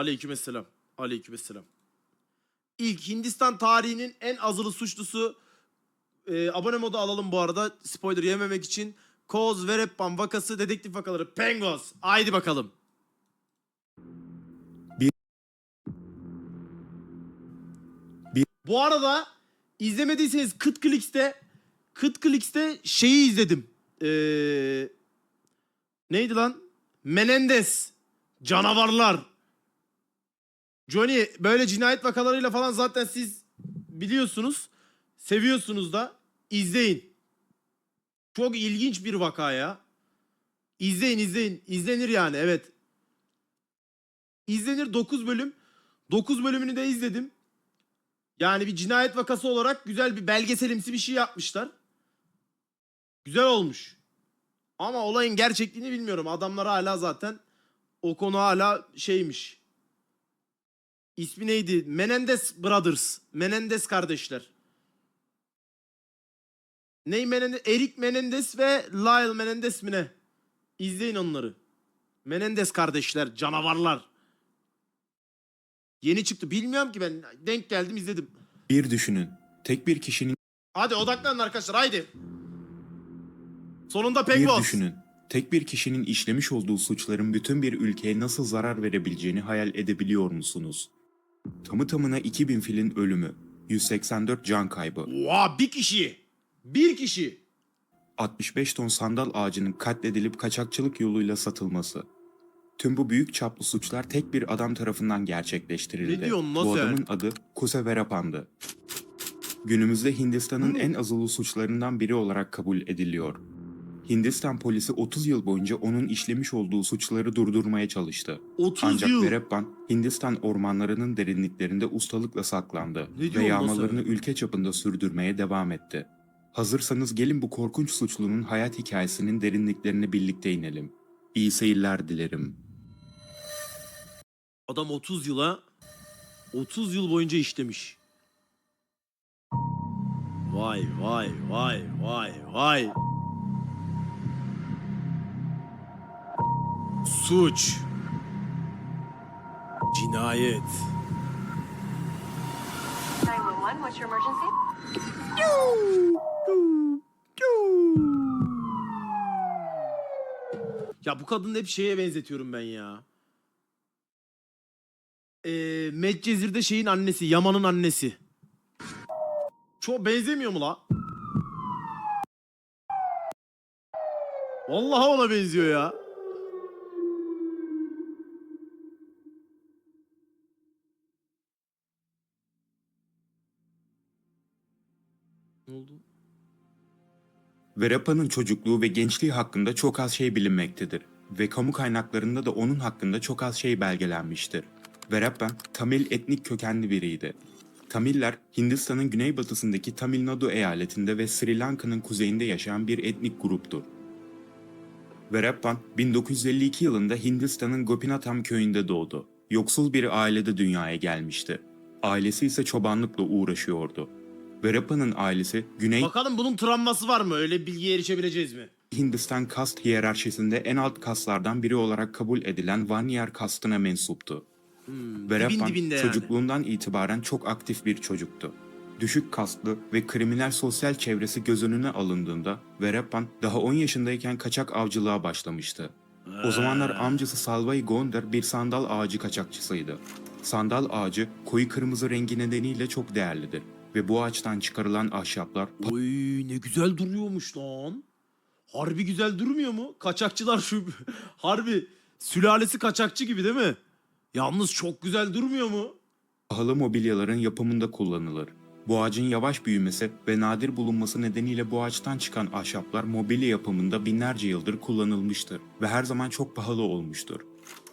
Aleykümselam. Aleykümselam. İlk Hindistan tarihinin en azılı suçlusu e, abone modu alalım bu arada spoiler yememek için. Koz, Vereppan vakası, dedektif vakaları, Pengos. Haydi bakalım. Bir- Bir- Bu arada izlemediyseniz Kıt Clicks'te Kıt Clicks'te şeyi izledim. Ee, neydi lan? Menendez. Canavarlar. Johnny böyle cinayet vakalarıyla falan zaten siz biliyorsunuz. Seviyorsunuz da. izleyin. Çok ilginç bir vaka ya. İzleyin izleyin. İzlenir yani evet. İzlenir 9 bölüm. 9 bölümünü de izledim. Yani bir cinayet vakası olarak güzel bir belgeselimsi bir şey yapmışlar. Güzel olmuş. Ama olayın gerçekliğini bilmiyorum. Adamlar hala zaten o konu hala şeymiş. İsmi neydi? Menendez Brothers. Menendez kardeşler. Ney Menendez? Eric Menendez ve Lyle Menendez mi ne? İzleyin onları. Menendez kardeşler, canavarlar. Yeni çıktı. Bilmiyorum ki ben. Denk geldim izledim. Bir düşünün. Tek bir kişinin Hadi odaklanın arkadaşlar haydi. Sonunda bir Pengos. düşünün. Tek bir kişinin işlemiş olduğu suçların bütün bir ülkeye nasıl zarar verebileceğini hayal edebiliyor musunuz? Tamı tamına 2000 filin ölümü, 184 can kaybı, Oha bir kişi. Bir kişi. 65 ton sandal ağacının katledilip kaçakçılık yoluyla satılması. Tüm bu büyük çaplı suçlar tek bir adam tarafından gerçekleştirildi. Ne diyorsun lan bu adamın adı Kuse Verapan'dı. Günümüzde Hindistan'ın en azılı suçlarından biri olarak kabul ediliyor. Hindistan polisi 30 yıl boyunca onun işlemiş olduğu suçları durdurmaya çalıştı. 30 Ancak yıl. Verappan Hindistan ormanlarının derinliklerinde ustalıkla saklandı Ne ve yağmalarını sen? ülke çapında sürdürmeye devam etti. Hazırsanız gelin bu korkunç suçlunun hayat hikayesinin derinliklerine birlikte inelim. İyi seyirler dilerim. Adam 30 yıla 30 yıl boyunca işlemiş. Vay vay vay vay vay. Suç. Cinayet. 911, what's your emergency? Ya bu kadını hep şeye benzetiyorum ben ya. Ee, Medcezir'de şeyin annesi, Yaman'ın annesi. Çok benzemiyor mu la? Vallahi ona benziyor ya. Verappa'nın çocukluğu ve gençliği hakkında çok az şey bilinmektedir ve kamu kaynaklarında da onun hakkında çok az şey belgelenmiştir. Verappan, Tamil etnik kökenli biriydi. Tamiller, Hindistan'ın güneybatısındaki Tamil Nadu eyaletinde ve Sri Lanka'nın kuzeyinde yaşayan bir etnik gruptur. Verappan, 1952 yılında Hindistan'ın Gopinatham köyünde doğdu. Yoksul bir ailede dünyaya gelmişti. Ailesi ise çobanlıkla uğraşıyordu. Verappa'nın ailesi Güney Bakalım bunun travması var mı? Öyle bilgiye erişebileceğiz mi? Hindistan kast hiyerarşisinde en alt kastlardan biri olarak kabul edilen Vanyar kastına mensuptu. Hmm, Verappan dibin dibinde yani. çocukluğundan itibaren çok aktif bir çocuktu. Düşük kastlı ve kriminal sosyal çevresi göz önüne alındığında Verappan daha 10 yaşındayken kaçak avcılığa başlamıştı. O zamanlar amcası Salvay Gonder bir sandal ağacı kaçakçısıydı. Sandal ağacı koyu kırmızı rengi nedeniyle çok değerlidir ve bu ağaçtan çıkarılan ahşaplar Oy ne güzel duruyormuş lan. Harbi güzel durmuyor mu? Kaçakçılar şu harbi sülalesi kaçakçı gibi değil mi? Yalnız çok güzel durmuyor mu? pahalı mobilyaların yapımında kullanılır. Bu ağacın yavaş büyümesi ve nadir bulunması nedeniyle bu ağaçtan çıkan ahşaplar mobilya yapımında binlerce yıldır kullanılmıştır ve her zaman çok pahalı olmuştur.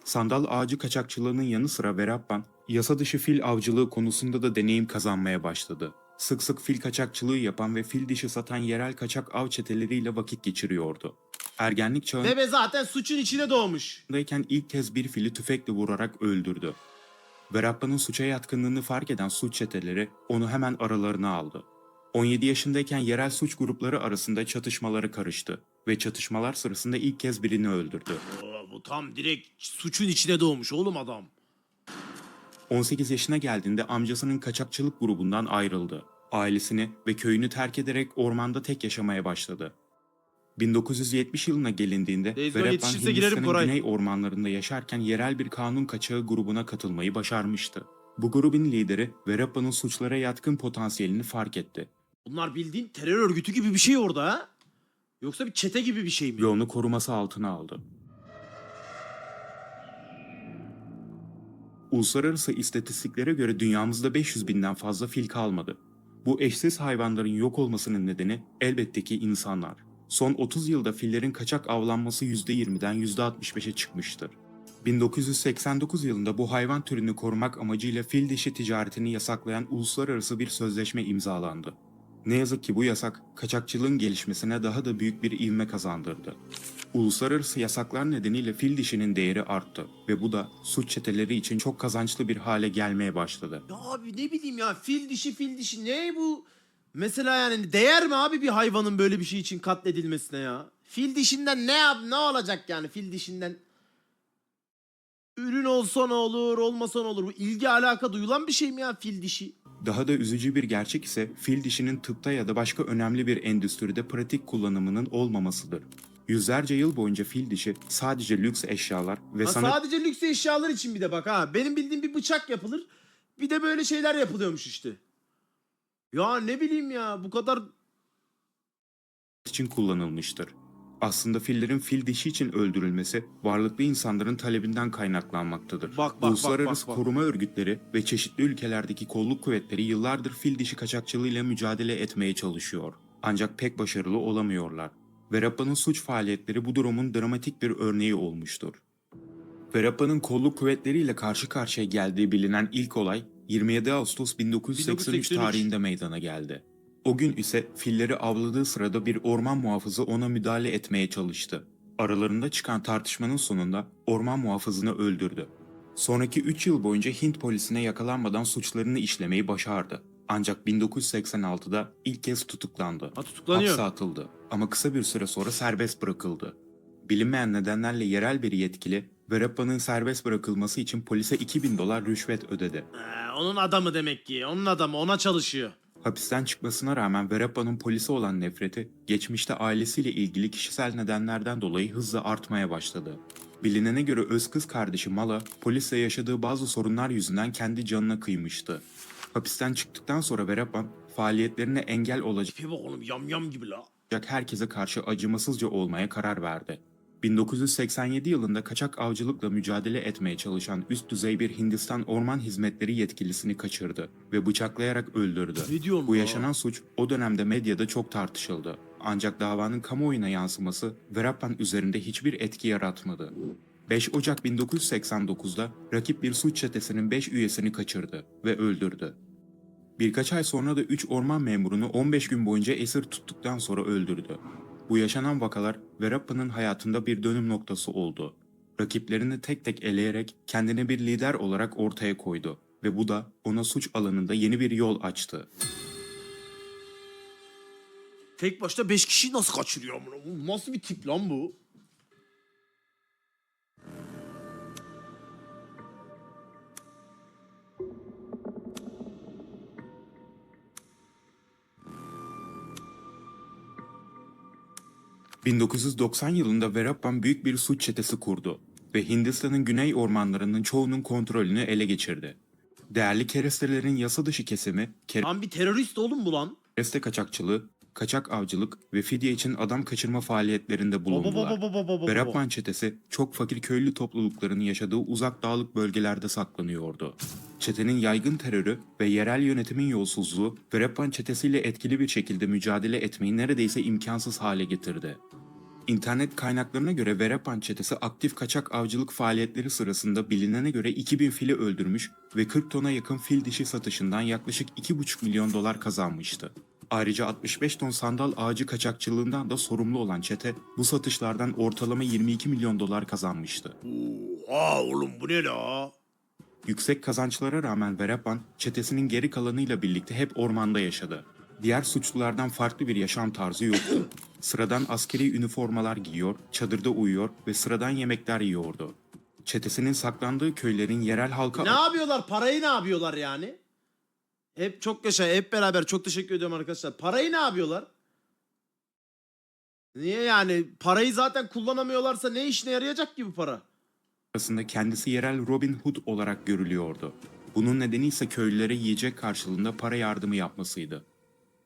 Sandal ağacı kaçakçılığının yanı sıra Verappan, yasa dışı fil avcılığı konusunda da deneyim kazanmaya başladı. Sık sık fil kaçakçılığı yapan ve fil dişi satan yerel kaçak av çeteleriyle vakit geçiriyordu. Ergenlik çağında Bebe zaten suçun içine doğmuş. ilk kez bir fili tüfekle vurarak öldürdü. Verappa'nın suça yatkınlığını fark eden suç çeteleri onu hemen aralarına aldı. 17 yaşındayken yerel suç grupları arasında çatışmaları karıştı ve çatışmalar sırasında ilk kez birini öldürdü. Bu tam direkt suçun içine doğmuş oğlum adam. 18 yaşına geldiğinde amcasının kaçakçılık grubundan ayrıldı. Ailesini ve köyünü terk ederek ormanda tek yaşamaya başladı. 1970 yılına gelindiğinde yetişirse girerim Hindistan'ın Koray. güney ormanlarında yaşarken yerel bir kanun kaçağı grubuna katılmayı başarmıştı. Bu grubun lideri Verappa'nın suçlara yatkın potansiyelini fark etti Bunlar bildiğin terör örgütü gibi bir şey orada ha. Yoksa bir çete gibi bir şey mi? ve onu koruması altına aldı. Uluslararası istatistiklere göre dünyamızda 500 binden fazla fil kalmadı. Bu eşsiz hayvanların yok olmasının nedeni elbette ki insanlar. Son 30 yılda fillerin kaçak avlanması %20'den %65'e çıkmıştır. 1989 yılında bu hayvan türünü korumak amacıyla fil dişi ticaretini yasaklayan uluslararası bir sözleşme imzalandı. Ne yazık ki bu yasak kaçakçılığın gelişmesine daha da büyük bir ivme kazandırdı. Uluslararası yasaklar nedeniyle fil dişinin değeri arttı ve bu da suç çeteleri için çok kazançlı bir hale gelmeye başladı. Ya abi ne bileyim ya fil dişi fil dişi ne bu? Mesela yani değer mi abi bir hayvanın böyle bir şey için katledilmesine ya? Fil dişinden ne yap ne olacak yani fil dişinden? Ürün olsa ne olur olmasa ne olur? Bu ilgi alaka duyulan bir şey mi ya fil dişi? Daha da üzücü bir gerçek ise fil dişinin tıpta ya da başka önemli bir endüstride pratik kullanımının olmamasıdır. Yüzlerce yıl boyunca fil dişi sadece lüks eşyalar ve Ha, sanat sadece lüks eşyalar için bir de bak ha. Benim bildiğim bir bıçak yapılır. Bir de böyle şeyler yapılıyormuş işte. Ya ne bileyim ya bu kadar için kullanılmıştır. Aslında fillerin fil dişi için öldürülmesi varlıklı insanların talebinden kaynaklanmaktadır. Bak, bak, Uluslararası bak, bak. koruma örgütleri ve çeşitli ülkelerdeki kolluk kuvvetleri yıllardır fil dişi kaçakçılığıyla mücadele etmeye çalışıyor. Ancak pek başarılı olamıyorlar. Verappa'nın suç faaliyetleri bu durumun dramatik bir örneği olmuştur. Verappa'nın kolluk kuvvetleriyle karşı karşıya geldiği bilinen ilk olay 27 Ağustos 1983 1983. tarihinde meydana geldi. O gün ise filleri avladığı sırada bir orman muhafızı ona müdahale etmeye çalıştı. Aralarında çıkan tartışmanın sonunda orman muhafızını öldürdü. Sonraki 3 yıl boyunca Hint polisine yakalanmadan suçlarını işlemeyi başardı. Ancak 1986'da ilk kez tutuklandı. Ha, tutuklanıyor. Hapse atıldı ama kısa bir süre sonra serbest bırakıldı. Bilinmeyen nedenlerle yerel bir yetkili Verappa'nın serbest bırakılması için polise 2000 dolar rüşvet ödedi. Ee, onun adamı demek ki. Onun adamı ona çalışıyor. Hapisten çıkmasına rağmen Verappa'nın polise olan nefreti geçmişte ailesiyle ilgili kişisel nedenlerden dolayı hızla artmaya başladı. Bilinene göre öz kız kardeşi Mala polisle yaşadığı bazı sorunlar yüzünden kendi canına kıymıştı. Hapisten çıktıktan sonra Verappan faaliyetlerine engel olacak oğlum yam yam gibi la. herkese karşı acımasızca olmaya karar verdi. 1987 yılında kaçak avcılıkla mücadele etmeye çalışan üst düzey bir Hindistan Orman Hizmetleri yetkilisini kaçırdı ve bıçaklayarak öldürdü. Ne Bu yaşanan suç o dönemde medyada çok tartışıldı. Ancak davanın kamuoyuna yansıması Verappan üzerinde hiçbir etki yaratmadı. 5 Ocak 1989'da rakip bir suç çetesinin 5 üyesini kaçırdı ve öldürdü. Birkaç ay sonra da 3 orman memurunu 15 gün boyunca esir tuttuktan sonra öldürdü. Bu yaşanan vakalar Verappa'nın hayatında bir dönüm noktası oldu. Rakiplerini tek tek eleyerek kendini bir lider olarak ortaya koydu ve bu da ona suç alanında yeni bir yol açtı. Tek başta 5 kişiyi nasıl kaçırıyor amına? Nasıl bir tip lan bu? ...1990 yılında Verappan büyük bir suç çetesi kurdu ve Hindistan'ın güney ormanlarının çoğunun kontrolünü ele geçirdi. Değerli kerestelerin yasa dışı kesimi, Lan bir terörist oğlum bu lan. kereste kaçakçılığı, kaçak avcılık ve fidye için adam kaçırma faaliyetlerinde bulundular. Verappan çetesi çok fakir köylü toplulukların yaşadığı uzak dağlık bölgelerde saklanıyordu. Çetenin yaygın terörü ve yerel yönetimin yolsuzluğu Verappan çetesiyle etkili bir şekilde mücadele etmeyi neredeyse imkansız hale getirdi. İnternet kaynaklarına göre Verappan çetesi aktif kaçak avcılık faaliyetleri sırasında bilinene göre 2000 fili öldürmüş ve 40 tona yakın fil dişi satışından yaklaşık 2,5 milyon dolar kazanmıştı. Ayrıca 65 ton sandal ağacı kaçakçılığından da sorumlu olan çete bu satışlardan ortalama 22 milyon dolar kazanmıştı. Oha oğlum bu ne la? Yüksek kazançlara rağmen Verappan çetesinin geri kalanıyla birlikte hep ormanda yaşadı. Diğer suçlulardan farklı bir yaşam tarzı yoktu. Sıradan askeri üniformalar giyiyor, çadırda uyuyor ve sıradan yemekler yiyordu. Çetesinin saklandığı köylerin yerel halka Ne yapıyorlar? Parayı ne yapıyorlar yani? Hep çok yaşa, hep beraber çok teşekkür ediyorum arkadaşlar. Parayı ne yapıyorlar? Niye yani? Parayı zaten kullanamıyorlarsa ne işine yarayacak ki bu para? arasında kendisi yerel Robin Hood olarak görülüyordu. Bunun nedeni ise köylülere yiyecek karşılığında para yardımı yapmasıydı.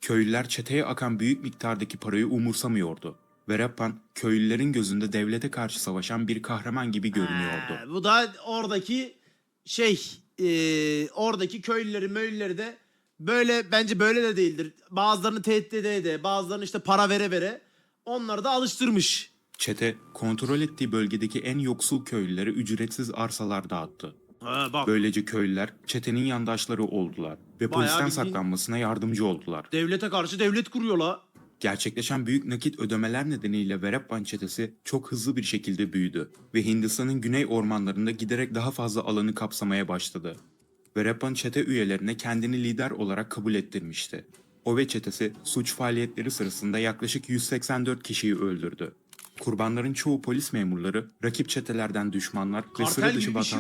Köylüler çeteye akan büyük miktardaki parayı umursamıyordu. Ve Rappan köylülerin gözünde devlete karşı savaşan bir kahraman gibi görünüyordu. Ee, bu da oradaki şey, e, oradaki köylüleri, möylüleri de böyle bence böyle de değildir. Bazılarını tehdit ede de, bazılarını işte para vere vere onları da alıştırmış. Çete kontrol ettiği bölgedeki en yoksul köylülere ücretsiz arsalar dağıttı. Ha bak. Böylece köylüler çetenin yandaşları oldular ve Bayağı polisten bildiğin- saklanmasına yardımcı oldular. Devlete karşı devlet kuruyor la. Gerçekleşen büyük nakit ödemeler nedeniyle Verappan çetesi çok hızlı bir şekilde büyüdü ve Hindistan'ın güney ormanlarında giderek daha fazla alanı kapsamaya başladı. Verappan çete üyelerine kendini lider olarak kabul ettirmişti. O ve çetesi suç faaliyetleri sırasında yaklaşık 184 kişiyi öldürdü. Kurbanların çoğu polis memurları, rakip çetelerden düşmanlar ve Kartel sıra dışı gibi bir şey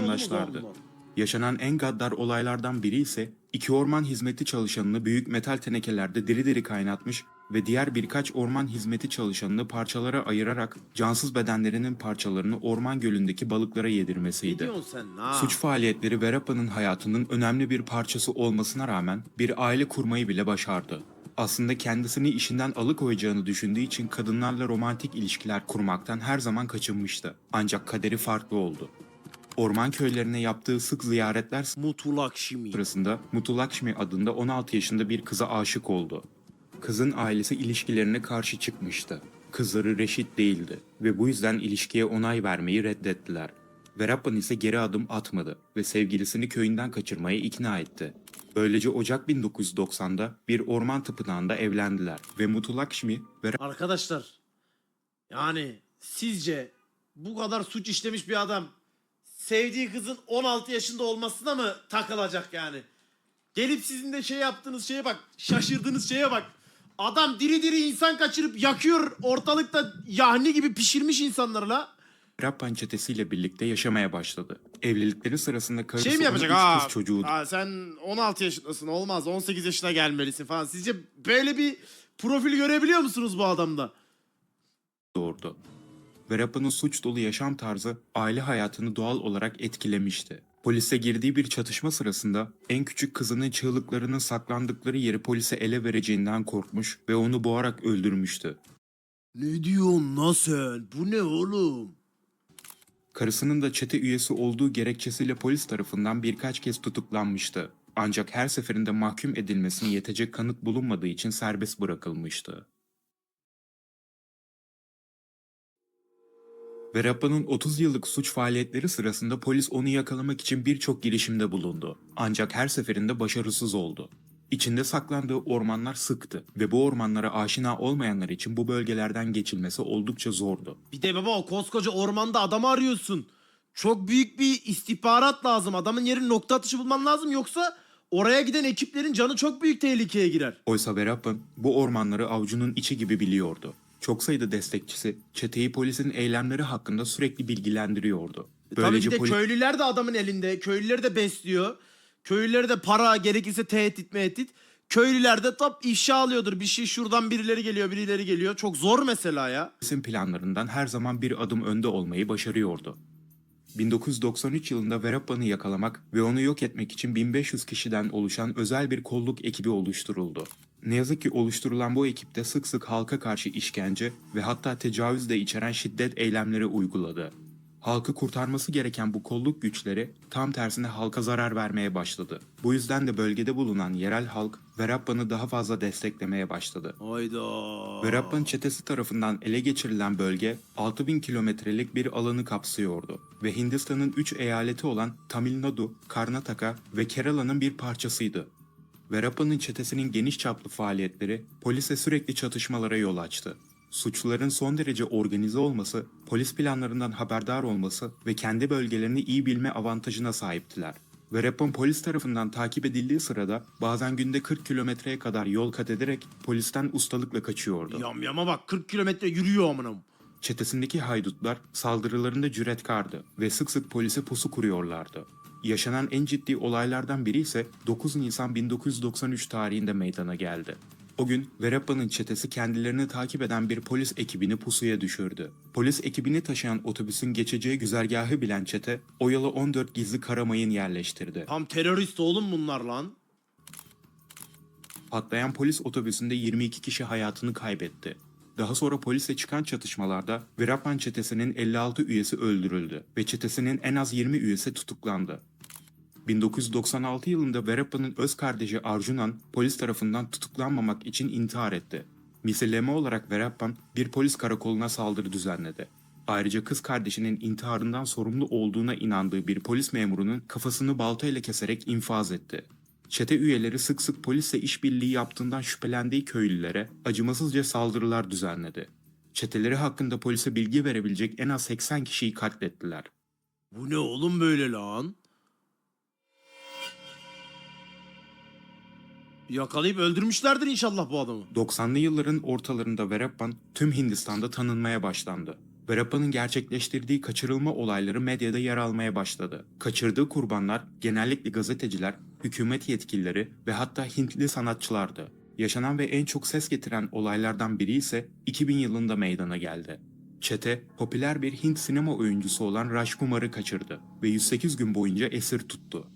Yaşanan en gaddar olaylardan biri ise iki orman hizmeti çalışanını büyük metal tenekelerde diri diri kaynatmış ve diğer birkaç orman hizmeti çalışanını parçalara ayırarak cansız bedenlerinin parçalarını orman gölündeki balıklara yedirmesiydi. Suç faaliyetleri Verapa'nın hayatının önemli bir parçası olmasına rağmen bir aile kurmayı bile başardı. Aslında kendisini işinden alıkoyacağını düşündüğü için kadınlarla romantik ilişkiler kurmaktan her zaman kaçınmıştı. Ancak kaderi farklı oldu. Orman köylerine yaptığı sık ziyaretler Mutulakşimi. sırasında Mutulakshmi adında 16 yaşında bir kıza aşık oldu. Kızın ailesi ilişkilerine karşı çıkmıştı. Kızları reşit değildi ve bu yüzden ilişkiye onay vermeyi reddettiler. Verappan ise geri adım atmadı ve sevgilisini köyünden kaçırmaya ikna etti. Böylece Ocak 1990'da bir orman tapınağında evlendiler ve Mutulakshmi Arkadaşlar yani sizce bu kadar suç işlemiş bir adam sevdiği kızın 16 yaşında olmasına mı takılacak yani? Gelip sizin de şey yaptığınız şeye bak, şaşırdığınız şeye bak. Adam diri diri insan kaçırıp yakıyor ortalıkta yahni gibi pişirmiş insanları la. Çetesiyle birlikte yaşamaya başladı. Evlilikleri sırasında karısı Şey mi yapacak? üç Aa, kız çocuğu aa, sen 16 yaşındasın olmaz 18 yaşına gelmelisin falan. Sizce böyle bir profil görebiliyor musunuz bu adamda? doğurdu. Verappa'nın suç dolu yaşam tarzı aile hayatını doğal olarak etkilemişti. Polise girdiği bir çatışma sırasında en küçük kızının çığlıklarının saklandıkları yeri polise ele vereceğinden korkmuş ve onu boğarak öldürmüştü. Ne diyorsun lan sen? Bu ne oğlum? Karısının da çete üyesi olduğu gerekçesiyle polis tarafından birkaç kez tutuklanmıştı. Ancak her seferinde mahkum edilmesine yetecek kanıt bulunmadığı için serbest bırakılmıştı. Verappa'nın 30 yıllık suç faaliyetleri sırasında polis onu yakalamak için birçok girişimde bulundu. Ancak her seferinde başarısız oldu. İçinde saklandığı ormanlar sıktı ve bu ormanlara aşina olmayanlar için bu bölgelerden geçilmesi oldukça zordu. Bir de baba o koskoca ormanda adamı arıyorsun. Çok büyük bir istihbarat lazım. Adamın yerini nokta atışı bulman lazım. Yoksa oraya giden ekiplerin canı çok büyük tehlikeye girer. Oysa Verappan bu ormanları avucunun içi gibi biliyordu. Çok sayıda destekçisi çeteyi polisin eylemleri hakkında sürekli bilgilendiriyordu. E Tabii bir de poli- köylüler de adamın elinde. Köylüleri de besliyor. Köylüleri de para gerekirse tehdit mehdit. Köylüler de top ifşa alıyordur. Bir şey şuradan birileri geliyor birileri geliyor. Çok zor mesela ya. polisin planlarından her zaman bir adım önde olmayı başarıyordu. 1993 yılında Verappa'nı yakalamak ve onu yok etmek için 1500 kişiden oluşan özel bir kolluk ekibi oluşturuldu. Ne yazık ki oluşturulan bu ekipte sık sık halka karşı işkence ve hatta tecavüz de içeren şiddet eylemleri uyguladı. Halkı kurtarması gereken bu kolluk güçleri tam tersine halka zarar vermeye başladı. Bu yüzden de bölgede bulunan yerel halk Verappa'nı daha fazla desteklemeye başladı. Hayda. Verappan çetesi tarafından ele geçirilen bölge 6000 kilometrelik bir alanı kapsıyordu ve Hindistan'ın 3 eyaleti olan Tamil Nadu, Karnataka ve Kerala'nın bir parçasıydı. Verappa'nın çetesinin geniş çaplı faaliyetleri polise sürekli çatışmalara yol açtı. Suçluların son derece organize olması, polis planlarından haberdar olması ve kendi bölgelerini iyi bilme avantajına sahiptiler. Verappan polis tarafından takip edildiği sırada bazen günde 40 kilometreye kadar yol kat ederek polisten ustalıkla kaçıyordu. Yam yama bak 40 kilometre yürüyor amınım. Çetesindeki haydutlar saldırılarında cüretkardı ve sık sık polise pusu kuruyorlardı. Yaşanan en ciddi olaylardan biri ise 9 Nisan 1993 tarihinde meydana geldi. O gün Vereppa'nın çetesi kendilerini takip eden bir polis ekibini pusuya düşürdü. Polis ekibini taşıyan otobüsün geçeceği güzergahı bilen çete o yola 14 gizli karamayın yerleştirdi. Tam terörist oğlum bunlar lan. Patlayan polis otobüsünde 22 kişi hayatını kaybetti. Daha sonra polisle çıkan çatışmalarda Verapan çetesinin 56 üyesi öldürüldü ve çetesinin en az 20 üyesi tutuklandı. 1996 yılında Verapa'nın öz kardeşi Arjunan polis tarafından tutuklanmamak için intihar etti. Misilleme olarak Verapan bir polis karakoluna saldırı düzenledi. Ayrıca kız kardeşinin intiharından sorumlu olduğuna inandığı bir polis memurunun kafasını baltayla keserek infaz etti. Çete üyeleri sık sık polisle işbirliği yaptığından şüphelendiği köylülere acımasızca saldırılar düzenledi. Çeteleri hakkında polise bilgi verebilecek en az 80 kişiyi katlettiler. Bu ne oğlum böyle lan? Yakalayıp öldürmüşlerdir inşallah bu adamı. 90'lı yılların ortalarında Verappan tüm Hindistan'da tanınmaya başlandı. Verappa'nın gerçekleştirdiği kaçırılma olayları medyada yer almaya başladı. Kaçırdığı kurbanlar genellikle gazeteciler, hükümet yetkilileri ve hatta Hintli sanatçılardı. Yaşanan ve en çok ses getiren olaylardan biri ise 2000 yılında meydana geldi. Çete, popüler bir Hint sinema oyuncusu olan Rajkumar'ı kaçırdı ve 108 gün boyunca esir tuttu.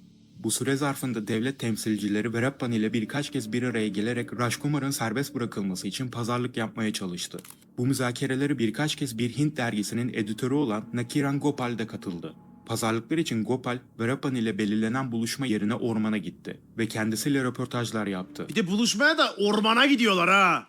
Bu süre zarfında devlet temsilcileri Verappan ile birkaç kez bir araya gelerek Rajkumar'ın serbest bırakılması için pazarlık yapmaya çalıştı. Bu müzakerelere birkaç kez bir Hint dergisinin editörü olan Nakiran Gopal da katıldı. Pazarlıklar için Gopal, Verappan ile belirlenen buluşma yerine ormana gitti ve kendisiyle röportajlar yaptı. Bir de buluşmaya da ormana gidiyorlar ha.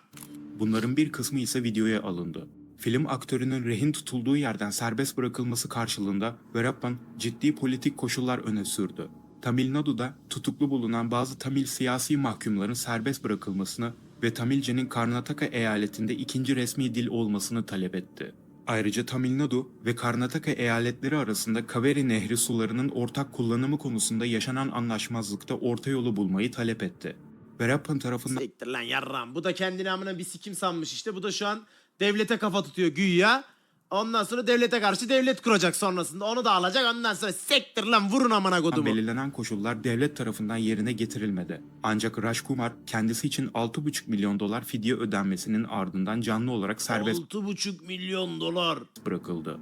Bunların bir kısmı ise videoya alındı. Film aktörünün rehin tutulduğu yerden serbest bırakılması karşılığında Verappan ciddi politik koşullar öne sürdü. Tamil Nadu'da tutuklu bulunan bazı Tamil siyasi mahkumların serbest bırakılmasını ve Tamilce'nin Karnataka eyaletinde ikinci resmi dil olmasını talep etti. Ayrıca Tamil Nadu ve Karnataka eyaletleri arasında Kaveri Nehri sularının ortak kullanımı konusunda yaşanan anlaşmazlıkta orta yolu bulmayı talep etti. Verappan tarafından Siktir lan yarram. Bu da kendini amına bir sikim sanmış işte. Bu da şu an devlete kafa tutuyor güya. Ondan sonra devlete karşı devlet kuracak sonrasında. Onu da alacak ondan sonra sektir lan vurun amına kodumu. belirlenen koşullar devlet tarafından yerine getirilmedi. Ancak Rajkumar kendisi için 6,5 milyon dolar fidye ödenmesinin ardından canlı olarak serbest 6,5 milyon dolar. bırakıldı.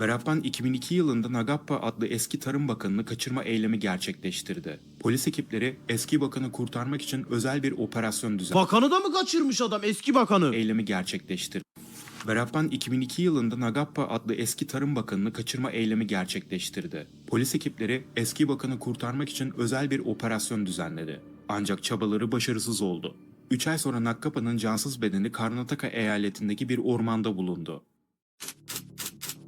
Verappan 2002 yılında Nagappa adlı eski Tarım Bakanı'nı kaçırma eylemi gerçekleştirdi. Polis ekipleri eski bakanı kurtarmak için özel bir operasyon düzenledi. Bakanı da mı kaçırmış adam eski bakanı? eylemi gerçekleştirdi. Verappan 2002 yılında Nagappa adlı eski Tarım Bakanı'nı kaçırma eylemi gerçekleştirdi. Polis ekipleri eski bakanı kurtarmak için özel bir operasyon düzenledi. Ancak çabaları başarısız oldu. 3 ay sonra Naggapa'nın cansız bedeni Karnataka eyaletindeki bir ormanda bulundu.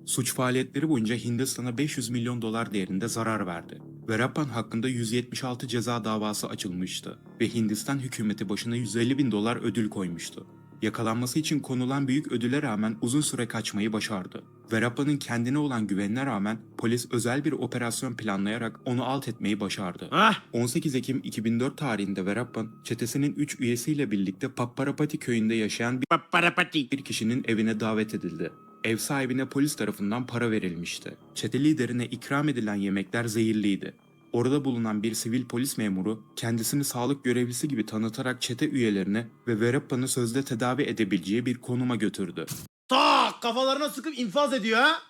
Suç faaliyetleri boyunca Hindistan'a 500 milyon dolar değerinde zarar verdi. Verappan hakkında 176 ceza davası açılmıştı ve Hindistan hükümeti başına 150 bin dolar ödül koymuştu. Yakalanması için konulan büyük ödüle rağmen uzun süre kaçmayı başardı. Verappa'nın kendine olan güvenine rağmen polis özel bir operasyon planlayarak onu alt etmeyi başardı. Hah 18 Ekim 2004 tarihinde Verappan, çetesinin 3 üyesiyle birlikte Papparapati köyünde yaşayan bir paparapati. bir kişinin evine davet edildi. Ev sahibine polis tarafından para verilmişti. Çete liderine ikram edilen yemekler zehirliydi. Orada bulunan bir sivil polis memuru kendisini sağlık görevlisi gibi tanıtarak çete üyelerine ve Verappa'nı sözde tedavi edebileceği bir konuma götürdü. Tak kafalarına sıkıp infaz ediyor ha.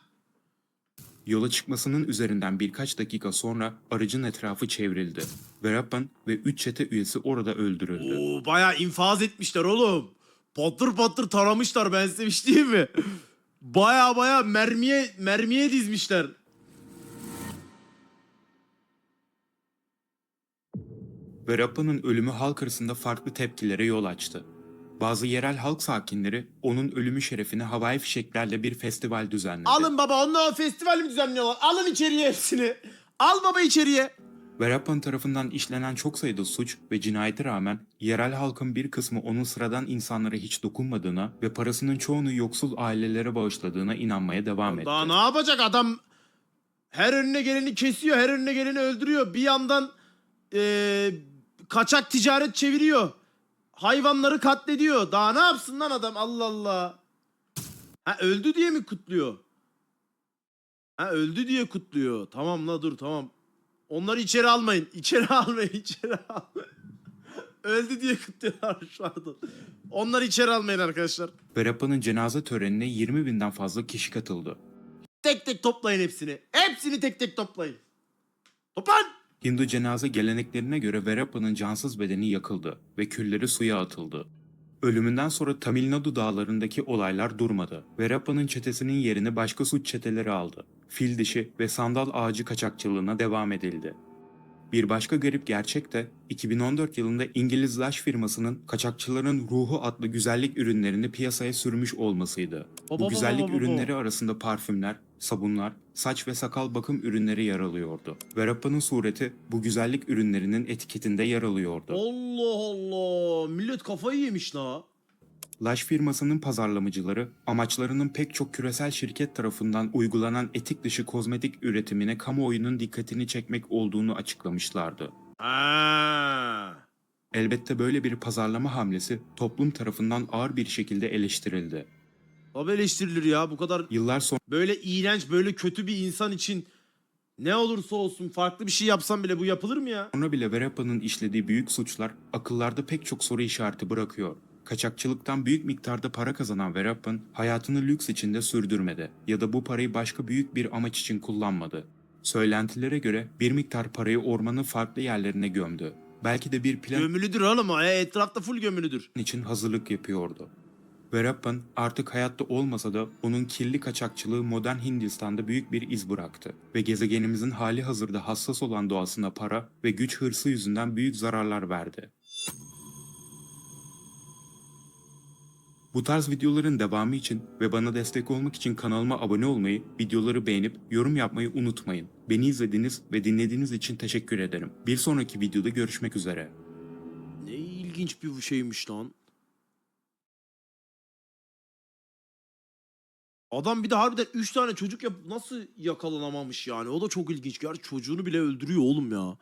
Yola çıkmasının üzerinden birkaç dakika sonra aracın etrafı çevrildi. Verappan ve 3 çete üyesi orada öldürüldü. Oo bayağı infaz etmişler oğlum. Patır patır taramışlar ben size bir şey diyeyim mi? Baya baya mermiye mermiye dizmişler. Verappa'nın ölümü halk arasında farklı tepkilere yol açtı. Bazı yerel halk sakinleri onun ölümü şerefine havai fişeklerle bir festival düzenledi. Alın baba onunla festival mi düzenliyorlar? Alın içeriye hepsini. Al baba içeriye. Verappan tarafından işlenen çok sayıda suç ve cinayete rağmen yerel halkın bir kısmı onun sıradan insanlara hiç dokunmadığına ve parasının çoğunu yoksul ailelere bağışladığına inanmaya devam etti. Daha ne yapacak adam? Her önüne geleni kesiyor, her önüne geleni öldürüyor. Bir yandan eee, kaçak ticaret çeviriyor. Hayvanları katlediyor. Daha ne yapsın lan adam? Allah Allah. Ha öldü diye mi kutluyor? Ha öldü diye kutluyor. Tamam la dur tamam. Onları içeri almayın. İçeri almayın. içeri almayın. öldü diye kutluyorlar şu anda. Onları içeri almayın arkadaşlar. ve Rappa'nın cenaze törenine 20 binden fazla kişi katıldı. Tek tek toplayın hepsini. Hepsini tek tek toplayın. Toplan. Hindu cenaze geleneklerine göre Verappa'nın cansız bedeni yakıldı ve külleri suya atıldı. Ölümünden sonra Tamil Nadu dağlarındaki olaylar durmadı. Verappa'nın çetesinin yerini başka suç çeteleri aldı. Fil dişi ve sandal ağacı kaçakçılığına devam edildi. Bir başka garip gerçek de 2014 yılında İngiliz Lush firmasının kaçakçıların ruhu adlı güzellik ürünlerini piyasaya sürmüş olmasıydı. Bu güzellik ürünleri arasında parfümler, sabunlar, saç ve sakal bakım ürünleri yer alıyordu. Verappa'nın sureti bu güzellik ürünlerinin etiketinde yer alıyordu. Allah Allah. Millet kafayı yemiş la. Lush firmasının pazarlamacıları amaçlarının pek çok küresel şirket tarafından uygulanan etik dışı kozmetik üretimine kamuoyunun dikkatini çekmek olduğunu açıklamışlardı. Ha. Elbette böyle bir pazarlama hamlesi toplum tarafından ağır bir şekilde eleştirildi. Tabii eleştirilir ya bu kadar Yıllar sonra böyle iğrenç böyle kötü bir insan için ne olursa olsun farklı bir şey yapsam bile bu yapılır mı ya? bile Verappa'nın işlediği büyük suçlar akıllarda pek çok soru işareti bırakıyor. Kaçakçılıktan büyük miktarda para kazanan Verappan hayatını lüks içinde sürdürmedi ya da bu parayı başka büyük bir amaç için kullanmadı. Söylentilere göre bir miktar parayı ormanın farklı yerlerine gömdü. Belki de bir plan Gömülüdür oğlum o. E, etrafta full gömülüdür. için hazırlık yapıyordu. Verappan artık hayatta olmasa da onun kirli kaçakçılığı modern Hindistan'da büyük bir iz bıraktı ve gezegenimizin hali hazırda hassas olan doğasına para ve güç hırsı yüzünden büyük zararlar verdi. Bu tarz videoların devamı için ve bana destek olmak için kanalıma abone olmayı, videoları beğenip yorum yapmayı unutmayın. Beni izlediğiniz ve dinlediğiniz için teşekkür ederim. Bir sonraki videoda görüşmek üzere. Ne ilginç bir şeymiş lan. Adam bir de harbiden 3 tane çocuk yap nasıl yakalanamamış yani? O da çok ilginç. Gerçi çocuğunu bile öldürüyor oğlum ya.